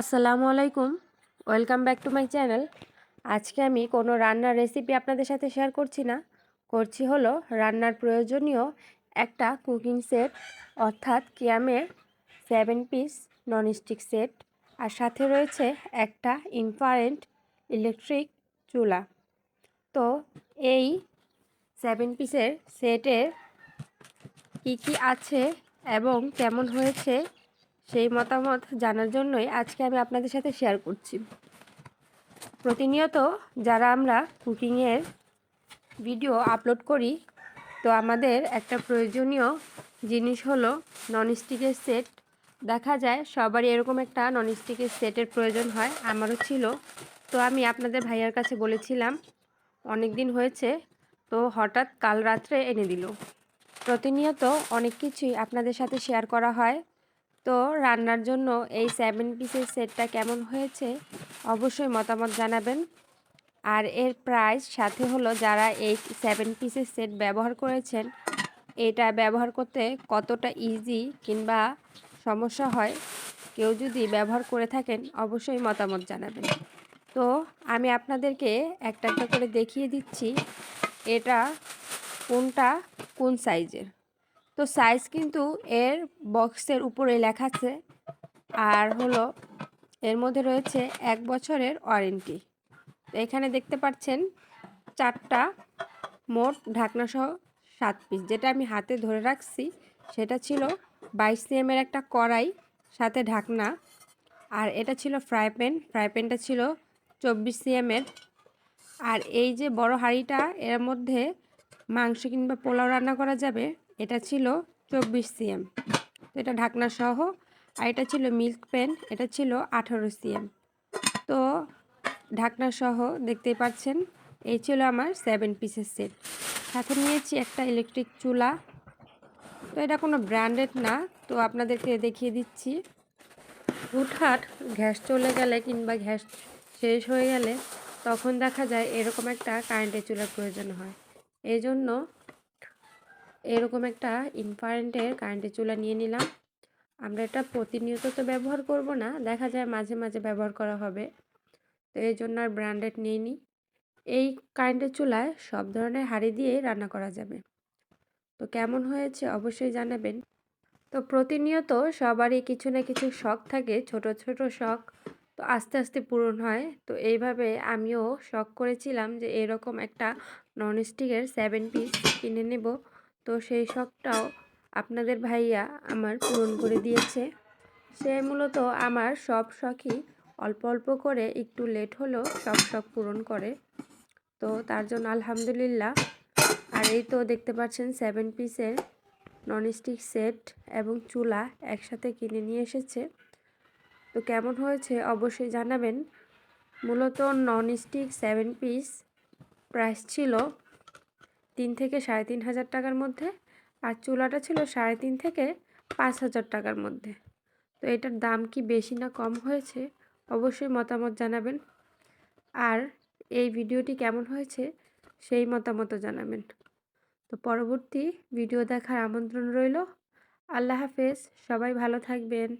আসসালামু আলাইকুম। Welcome back to my channel. আজকে আমি কোনো রান্নার রেসিপি আপনাদের সাথে শেয়ার করছি না। করছি হলো রান্নার প্রয়োজনীয় একটা কুকিং সেট, অর্থাৎ কিয়ামের সেভেন পিস ননস্টিক সেট, আর সাথে রয়েছে একটা ইনফারেন্ট ইলেকট্রিক চুলা। তো এই সেভেন পিসের সেটের কী কী আছে এবং কেমন হয়েছে সেই মতামত জানার জন্যই আজকে আমি আপনাদের সাথে শেয়ার করছি। প্রতিনিয়ত যারা আমরা কুকিংয়ের ভিডিও আপলোড করি, তো আমাদের একটা প্রয়োজনীয় জিনিস হলো ননস্টিকের সেট দেখা যায় সবারই এরকম একটা ননস্টিকের সেটের প্রয়োজন হয়, আমারও ছিল। তো আমি আপনাদের ভাইয়ার কাছে বলেছিলাম অনেক দিন হয়েছে, তো হঠাৎ কাল রাত্রে এনে দিল। প্রতিনিয়ত অনেক কিছুই আপনাদের সাথে শেয়ার করা হয়। তো রান্নার জন্য এই সেভেন পিসের সেটটা কেমন হয়েছে অবশ্যই মতামত জানাবেন। আর এর প্রাইস সাথে হলো যারা এই সেভেন পিসের সেট ব্যবহার করেছেন, এটা ব্যবহার করতে কতটা ইজি কিংবা সমস্যা হয়, কেউ যদি ব্যবহার করে থাকেন অবশ্যই মতামত জানাবেন। তো আমি আপনাদেরকে একটা একটা করে দেখিয়ে দিচ্ছি, এটা কোনটা, কোন সাইজের তো সাইজ কিন্তু এর বক্সের উপরে লেখা আছে। আর হলো, এর মধ্যে রয়েছে এক বছরের ওয়ারেন্টি তো এখানে দেখতে পাচ্ছেন চারটা মোট ঢাকনাসহ সাত পিস যেটা আমি হাতে ধরে রাখছি, সেটা ছিল বাইশ সিএমের একটা কড়াই, সাথে ঢাকনা। আর এটা ছিল ফ্রাই প্যান ফ্রাই প্যানটা ছিল চব্বিশ সিএমের আর এই যে বড় হাঁড়িটা, এর মধ্যে মাংস কিংবা পোলাও রান্না করা যাবে। এটা ছিল চব্বিশ সিএম। তো এটা ঢাকনা সহ, আর এটা ছিল মিল্ক পেন, এটা ছিল আঠারো সিএম। তো ঢাকনা সহ দেখতেই পাচ্ছেন, এই ছিল আমার সেভেন পিসের সেট সাথে নিয়েছি একটা ইলেকট্রিক চুলা। তো এটা কোনো ব্র্যান্ডেড না, তো আপনাদেরকে দেখিয়ে দিচ্ছি। হুটহাট গ্যাস চলে গেলে কিংবা গ্যাস শেষ হয়ে গেলে তখন দেখা যায় এরকম একটা কারেন্টের চুলার প্রয়োজন হয়। এই জন্য এরকম একটা ইনফারেন্টের কারেন্টের চুলা নিয়ে নিলাম। আমরা এটা প্রতিনিয়ত তো ব্যবহার করব না, দেখা যায় মাঝে মাঝে ব্যবহার করা হবে। তো এই জন্য আর ব্র্যান্ডেড নিয়ে নিই এই কারেন্টের চুলায় সব ধরনের হাঁড়ি দিয়েই রান্না করা যাবে। তো কেমন হয়েছে অবশ্যই জানাবেন। তো প্রতিনিয়ত সবারই কিছু না কিছু শখ থাকে, ছোট ছোট শখ তো আস্তে আস্তে পূরণ হয়। তো এইভাবে আমিও শখ করেছিলাম যে এরকম একটা ননস্টিকের সেভেন পিস কিনে নেব। তো সেই শখটাও আপনাদের ভাইয়া আমার পূরণ করে দিয়েছে। সে মূলত আমার সব শখই অল্প অল্প করে একটু লেট হলেও সব শখ পূরণ করে। তো তার জন্য আলহামদুলিল্লাহ। আর এই তো দেখতে পাচ্ছেন সেভেন পিসের ননস্টিক সেট এবং চুলা একসাথে কিনে নিয়ে এসেছে। তো কেমন হয়েছে অবশ্যই জানাবেন। মূলত ননস্টিক সেভেন পিস প্রাইস ছিল তিন থেকে সাড়ে তিন হাজার টাকার মধ্যে আর চুলাটা ছিল সাড়ে তিন থেকে পাঁচ হাজার টাকার মধ্যে। তো এটার দাম কি বেশি না কম হয়েছে? অবশ্যই মতামত জানাবেন। আর এই ভিডিওটি কেমন হয়েছে সেই মতামত জানাবেন। তো পরবর্তী ভিডিও দেখার আমন্ত্রণ রইল। আল্লাহ হাফেজ, সবাই ভালো থাকবেন।